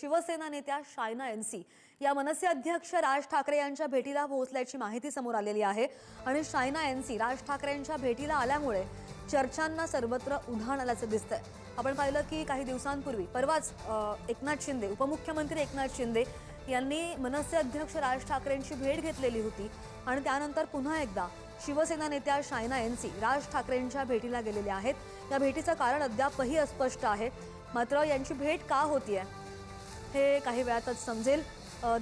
शिवसेना नेत्या शायना एनसी या मनसे अध्यक्ष राज ठाकरे यांच्या भेटीला पोहोचल्याची माहिती समोर आलेली आहे. आणि शायना एनसी राज ठाकरेंच्या भेटीला आल्यामुळे चर्चांना सर्वत्र उधाण आल्याचं दिसतंय. आपण पाहिलं की काही दिवसांपूर्वी परवाच एकनाथ शिंदे उपमुख्यमंत्री एकनाथ शिंदे यांनी मनसे अध्यक्ष राज ठाकरेंची भेट घेतलेली होती. आणि त्यानंतर पुन्हा एकदा शिवसेना नेत्या शायना एनसी राज ठाकरेंच्या भेटीला गेलेल्या आहेत. या भेटीचं कारण अद्यापही अस्पष्ट आहे. मात्र यांची भेट का होतीये? हे काही वेळातच समजेल.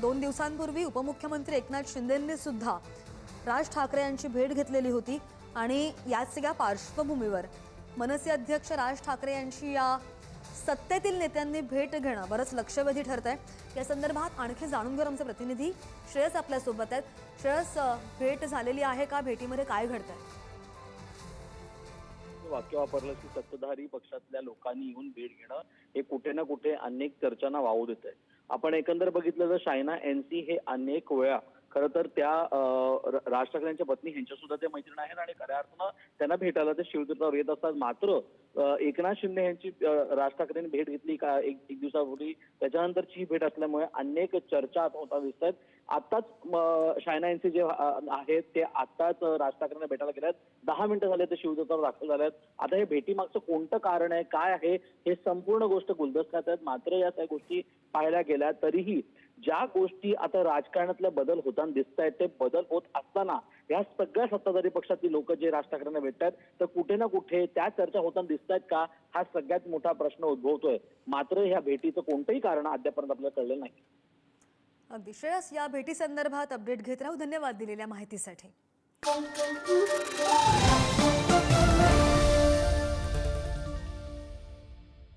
दोन दिवसांपूर्वी उपमुख्यमंत्री एकनाथ शिंदेंनी सुद्धा राज ठाकरे यांची भेट घेतलेली होती आणि याच सगळ्या पार्श्वभूमीवर मनसे अध्यक्ष राज ठाकरे यांची या सत्तेतील नेत्यांनी भेट घेणं बरंच लक्षवेधी ठरत आहे या संदर्भात आणखी जाणून घेऊन आमचे प्रतिनिधी श्रेयस आपल्यासोबत आहेत. श्रेयस भेट झालेली आहे का? भेटीमध्ये काय घडतं आहे घडतंय वाक्य वापरलं की सत्ताधारी पक्षातल्या लोकांनी येऊन भेट घेणं हे कुठे ना कुठे अनेक चर्चांना वावू देत आहे आपण एकंदर बघितलं तर शायना एनसी हे अनेक वेळा खरं तर त्या अं, र- राज ठाकरेंच्या पत्नी ह्यांच्या सुद्धा ते मैत्रीण आहेत आणि खऱ्या अर्थानं त्यांना भेटायला ते शिवतीर्थावर येत असतात. मात्र एकनाथ शिंदे यांची राज ठाकरेंनी भेट घेतली का एक एक दिवसापूर्वी? त्याच्यानंतरची ही भेट असल्यामुळे अनेक चर्चा आता होता दिसत आहेत आताच शायना यांचे जे आहेत ते आत्ताच राज ठाकरेंना भेटायला गेल्यात दहा मिनिटं झाले ते शिवतीर्थावर दाखल झाल्यात आता हे भेटीमागचं कोणतं कारण आहे काय आहे हे संपूर्ण गोष्ट गुलदस्त्यात आहेत. मात्र या सगळ्या गोष्टी पाहायला गेल्या तरीही ज्या गोष्टी आता राजकारणातले बदल होताना दिसत आहेत ते बदल होत असताना या सगळ्या सत्ताधारी पक्षातली लोक जे राज ठाकरेंना भेटतात तर कुठे ना कुठे त्या चर्चा होताना दिसत आहेत का? हा सगळ्यात मोठा प्रश्न उद्भवतोय. मात्र ह्या भेटीचं कोणतंही कारण अद्यापर्यंत आपल्याला कळलेलं नाही. अगदी श्रेयस या भेटी संदर्भात अपडेट घेत राहू. धन्यवाद दिलेल्या माहितीसाठी.